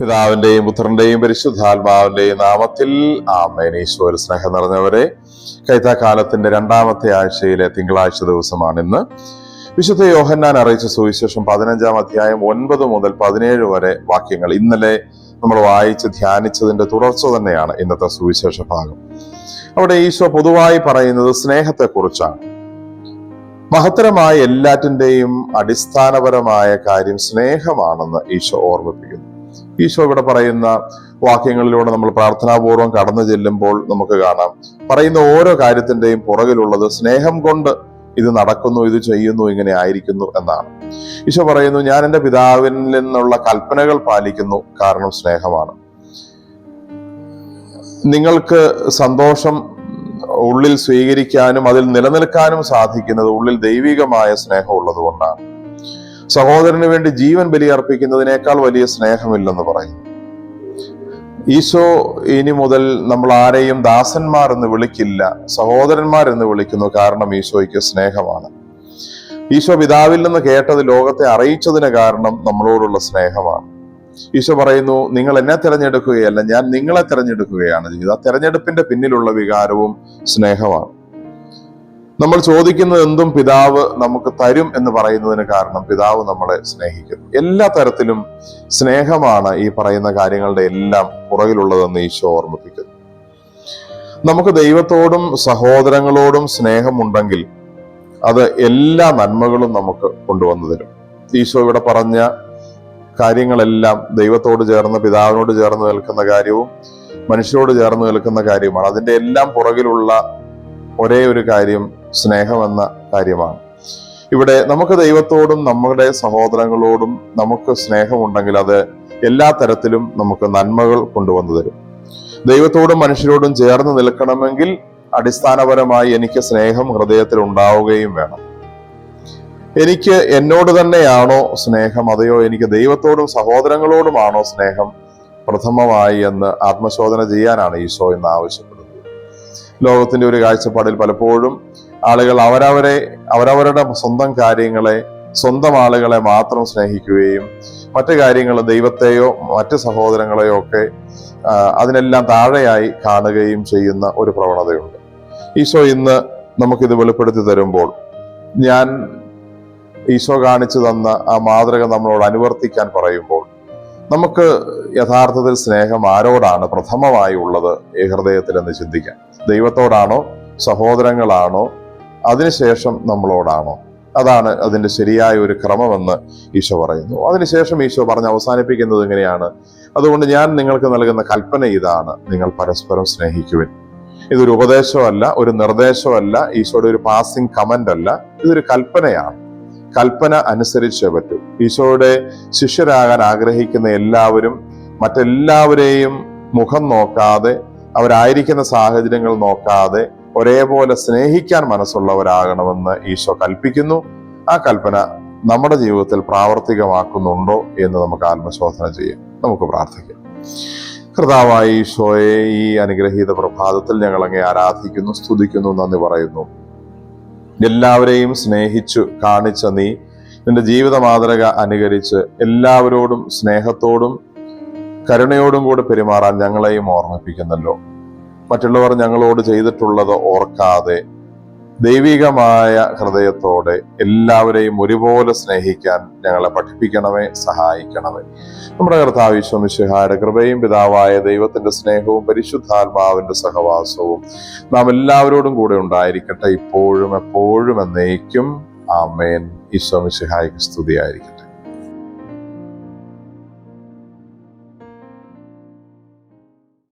പിതാവിന്റെയും പുത്രന്റെയും പരിശുദ്ധാത്മാവിന്റെയും നാമത്തിൽ ആമേൻ. ഈശോയിൽ സ്നേഹം നിറഞ്ഞവരെ കൈത്താക്കാലത്തിന്റെ രണ്ടാമത്തെ ആഴ്ചയിലെ തിങ്കളാഴ്ച ദിവസമാണ് ഇന്ന്. വിശുദ്ധ യോഹന്നാൻ അറിയിച്ച സുവിശേഷം പതിനഞ്ചാം അധ്യായം ഒൻപത് മുതൽ പതിനേഴ് വരെ വാക്യങ്ങൾ ഇന്നലെ നമ്മൾ വായിച്ച് ധ്യാനിച്ചതിന്റെ തുടർച്ച തന്നെയാണ് ഇന്നത്തെ സുവിശേഷ ഭാഗം. അവിടെ ഈശോ പൊതുവായി പറയുന്നത് സ്നേഹത്തെ കുറിച്ചാണ് മഹത്തരമായ എല്ലാറ്റിന്റെയും അടിസ്ഥാനപരമായ കാര്യം സ്നേഹമാണെന്ന് ഈശോ ഓർമ്മിപ്പിക്കുന്നു. ഈശോ ഇവിടെ പറയുന്ന വാക്യങ്ങളിലൂടെ നമ്മൾ പ്രാർത്ഥനാപൂർവം കടന്നു ചെല്ലുമ്പോൾ നമുക്ക് കാണാം. പറയുന്ന ഓരോ കാര്യത്തിന്റെയും പുറകിലുള്ളത് സ്നേഹം കൊണ്ട് ഇത് നടക്കുന്നു ഇത് ചെയ്യുന്നു ഇങ്ങനെ ആയിരിക്കുന്നു എന്നാണ്. ഈശോ പറയുന്നു ഞാൻ എന്റെ പിതാവിൽ നിന്നുള്ള കൽപ്പനകൾ പാലിക്കുന്നു കാരണം സ്നേഹമാണ്. നിങ്ങൾക്ക് സന്തോഷം ഉള്ളിൽ സ്വീകരിക്കാനും അതിൽ നിലനിൽക്കാനും സാധിക്കുന്നത് ഉള്ളിൽ ദൈവികമായ സ്നേഹം ഉള്ളത് കൊണ്ടാണ് സഹോദരന് വേണ്ടി ജീവൻ ബലിയർപ്പിക്കുന്നതിനേക്കാൾ വലിയ സ്നേഹമില്ലെന്ന് പറയുന്നു. ഈശോ ഇനി മുതൽ നമ്മൾ ആരെയും ദാസന്മാർ എന്ന് വിളിക്കില്ല സഹോദരന്മാർ എന്ന് വിളിക്കുന്നു കാരണം ഈശോയ്ക്ക് സ്നേഹമാണ്. ഈശോ പിതാവിൽ നിന്ന് കേട്ടത് ലോകത്തെ അറിയിച്ചതിന് കാരണം നമ്മളോടുള്ള സ്നേഹമാണ്. ഈശോ പറയുന്നു നിങ്ങൾ എന്നെ തിരഞ്ഞെടുക്കുകയല്ല ഞാൻ നിങ്ങളെ തിരഞ്ഞെടുക്കുകയാണ് ചെയ്തത്. ആ തിരഞ്ഞെടുപ്പിന്റെ പിന്നിലുള്ള വികാരവും സ്നേഹമാണ്. നമ്മൾ ചോദിക്കുന്നത് എന്തും പിതാവ് നമുക്ക് തരും എന്ന് പറയുന്നതിന് കാരണം പിതാവ് നമ്മളെ സ്നേഹിക്കുന്നു. എല്ലാ തരത്തിലും സ്നേഹമാണ് ഈ പറയുന്ന കാര്യങ്ങളുടെ എല്ലാം പുറകിലുള്ളതെന്ന് ഈശോ ഓർമ്മിപ്പിക്കുന്നു. നമുക്ക് ദൈവത്തോടും സഹോദരങ്ങളോടും സ്നേഹമുണ്ടെങ്കിൽ അത് എല്ലാ നന്മകളും നമുക്ക് കൊണ്ടുവന്നു തരും. ഈശോ ഇവിടെ പറഞ്ഞ കാര്യങ്ങളെല്ലാം ദൈവത്തോട് ചേർന്ന് പിതാവിനോട് ചേർന്ന് നിൽക്കുന്ന കാര്യവും മനുഷ്യരോട് ചേർന്ന് നിൽക്കുന്ന കാര്യവുമാണ്. അതിന്റെ എല്ലാം പുറകിലുള്ള ഒരേ ഒരു കാര്യം സ്നേഹമെന്ന കാര്യമാണ്. ഇവിടെ നമുക്ക് ദൈവത്തോടും നമ്മുടെ സഹോദരങ്ങളോടും നമുക്ക് സ്നേഹമുണ്ടെങ്കിൽ അത് എല്ലാ തരത്തിലും നമുക്ക് നന്മകൾ കൊണ്ടുവന്നു തരും. ദൈവത്തോടും മനുഷ്യരോടും ചേർന്ന് നിൽക്കണമെങ്കിൽ അടിസ്ഥാനപരമായി എനിക്ക് സ്നേഹം ഹൃദയത്തിൽ ഉണ്ടാവുകയും വേണം. എനിക്ക് എന്നോട് തന്നെയാണോ സ്നേഹം? അതെയോ എനിക്ക് ദൈവത്തോടും സഹോദരങ്ങളോടുമാണോ സ്നേഹം? പ്രഥമമായി എന്ന് ആത്മശോധന ചെയ്യാനാണ് ഈശോ എന്ന് ആവശ്യപ്പെടുന്നത്. ലോകത്തിന്റെ ഒരു കാഴ്ചപ്പാടിൽ പലപ്പോഴും ആളുകൾ അവരവരെ അവരവരുടെ സ്വന്തം കാര്യങ്ങളെ സ്വന്തം ആളുകളെ മാത്രം സ്നേഹിക്കുകയും മറ്റു കാര്യങ്ങൾ ദൈവത്തെയോ മറ്റ് സഹോദരങ്ങളെയോ ഒക്കെ അതിനെല്ലാം താഴെയായി കാണുകയും ചെയ്യുന്ന ഒരു പ്രവണതയുണ്ട്. ഈശോ ഇന്ന് നമുക്കിത് വെളിപ്പെടുത്തി തരുമ്പോൾ ഞാൻ ഈശോ കാണിച്ചു തന്ന ആ മാതൃക നമ്മളോട് അനുവർത്തിക്കാൻ പറയുമ്പോൾ നമുക്ക് യഥാർത്ഥത്തിൽ സ്നേഹം ആരോടാണ് പ്രഥമമായി ഉള്ളത് ഈ ഹൃദയത്തിൽ എന്ന് ചിന്തിക്കാം. ദൈവത്തോടാണോ സഹോദരങ്ങളാണോ അതിനുശേഷം നമ്മളോടാണോ? അതാണ് അതിന്റെ ശരിയായ ഒരു ക്രമമെന്ന് ഈശോ പറയുന്നു. അതിനുശേഷം ഈശോ പറഞ്ഞ് അവസാനിപ്പിക്കുന്നത് എങ്ങനെയാണ് അതുകൊണ്ട് ഞാൻ നിങ്ങൾക്ക് നൽകുന്ന കൽപ്പന ഇതാണ്. നിങ്ങൾ പരസ്പരം സ്നേഹിക്കുവിൻ. ഇതൊരു ഉപദേശമല്ല ഒരു നിർദ്ദേശമല്ല ഈശോയുടെ ഒരു പാസിംഗ് കമന്റ് അല്ല. ഇതൊരു കൽപ്പനയാണ്. കൽപ്പന അനുസരിച്ചേ പറ്റൂ. ഈശോയുടെ ശിഷ്യരാകാൻ ആഗ്രഹിക്കുന്ന എല്ലാവരും മറ്റെല്ലാവരെയും മുഖം നോക്കാതെ അവരായിരിക്കുന്ന സാഹചര്യങ്ങൾ നോക്കാതെ ഒരേപോലെ സ്നേഹിക്കാൻ മനസ്സുള്ളവരാകണമെന്ന് ഈശോ കൽപ്പിക്കുന്നു. ആ കൽപ്പന നമ്മുടെ ജീവിതത്തിൽ പ്രാവർത്തികമാക്കുന്നുണ്ടോ എന്ന് നമുക്ക് ആത്മശോധന ചെയ്യാം. നമുക്ക് പ്രാർത്ഥിക്കാം. കർത്താവായ ഈശോയെ ഈ അനുഗ്രഹീത പ്രഭാതത്തിൽ ഞങ്ങൾ അങ്ങേ ആരാധിക്കുന്നു സ്തുതിക്കുന്നു നന്ദി പറയുന്നു. എല്ലാവരെയും സ്നേഹിച്ചു കാണിച്ച നീ നിന്റെ ജീവിത മാതൃക അനുകരിച്ച് എല്ലാവരോടും സ്നേഹത്തോടും കരുണയോടും കൂടെ പെരുമാറാൻ ഞങ്ങളെയും ഓർമ്മിപ്പിക്കുന്നല്ലോ. മറ്റുള്ളവർ ഞങ്ങളോട് ചെയ്തിട്ടുള്ളത് ഓർക്കാതെ ദൈവികമായ ഹൃദയത്തോടെ എല്ലാവരെയും ഒരുപോലെ സ്നേഹിക്കാൻ ഞങ്ങളെ പഠിപ്പിക്കണമേ സഹായിക്കണമേ. നമ്മുടെ കർത്താവ് ഈശ്വമിശിഹായുടെ കൃപയും പിതാവായ ദൈവത്തിന്റെ സ്നേഹവും പരിശുദ്ധാത്മാവിന്റെ സഹവാസവും നാം എല്ലാവരോടും കൂടെ ഉണ്ടായിരിക്കട്ടെ. ഇപ്പോഴും എപ്പോഴും എന്നേക്കും ആമേൻ. ഈശ്വമിശിഹായ്ക്ക് സ്തുതിയായിരിക്കട്ടെ.